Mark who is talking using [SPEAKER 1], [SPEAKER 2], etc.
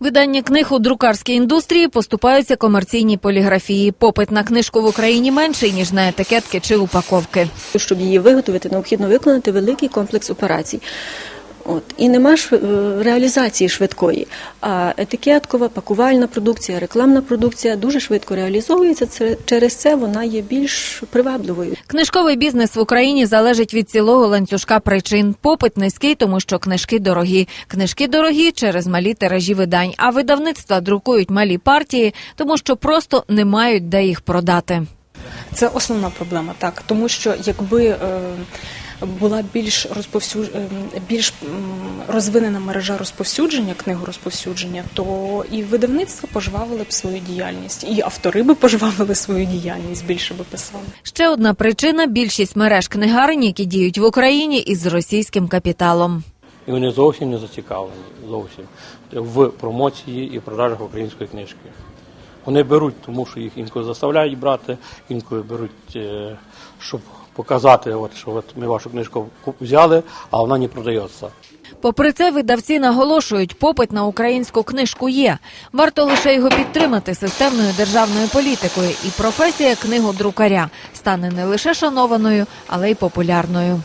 [SPEAKER 1] Видання книг у друкарській індустрії поступаються комерційній поліграфії. Попит на книжку в Україні менший ніж на етикетки чи упаковки.
[SPEAKER 2] Щоб її виготовити, необхідно виконати великий комплекс операцій. От і нема ж е, реалізації швидкої. А етикеткова, пакувальна продукція, рекламна продукція дуже швидко реалізовується. Через це вона є більш привабливою.
[SPEAKER 1] Книжковий бізнес в Україні залежить від цілого ланцюжка причин. Попит низький, тому що книжки дорогі. Книжки дорогі через малі тиражі видань, а видавництва друкують малі партії, тому що просто не мають де їх продати.
[SPEAKER 3] Це основна проблема, так тому що якби е, була більш розповсюд... е, більш розвинена мережа розповсюдження, книгорозповсюдження, то і видавництва пожвавили б свою діяльність, і автори би пожвавили свою діяльність, більше би писали.
[SPEAKER 1] Ще одна причина більшість мереж книгарень, які діють в Україні із російським капіталом.
[SPEAKER 4] І вони зовсім не зацікавлені зовсім в промоції і продажах української книжки. Вони беруть, тому що їх інколи заставляють брати, інколи беруть, е, щоб показати, от, що от ми вашу книжку взяли, а вона не продається.
[SPEAKER 1] Попри це, видавці наголошують, попит на українську книжку є. Варто лише його підтримати системною державною політикою, і професія книгодрукаря стане не лише шанованою, але й популярною.